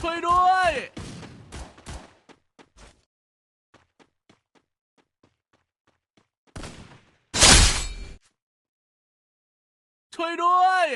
ช่วยด้วย ช่วยด้วย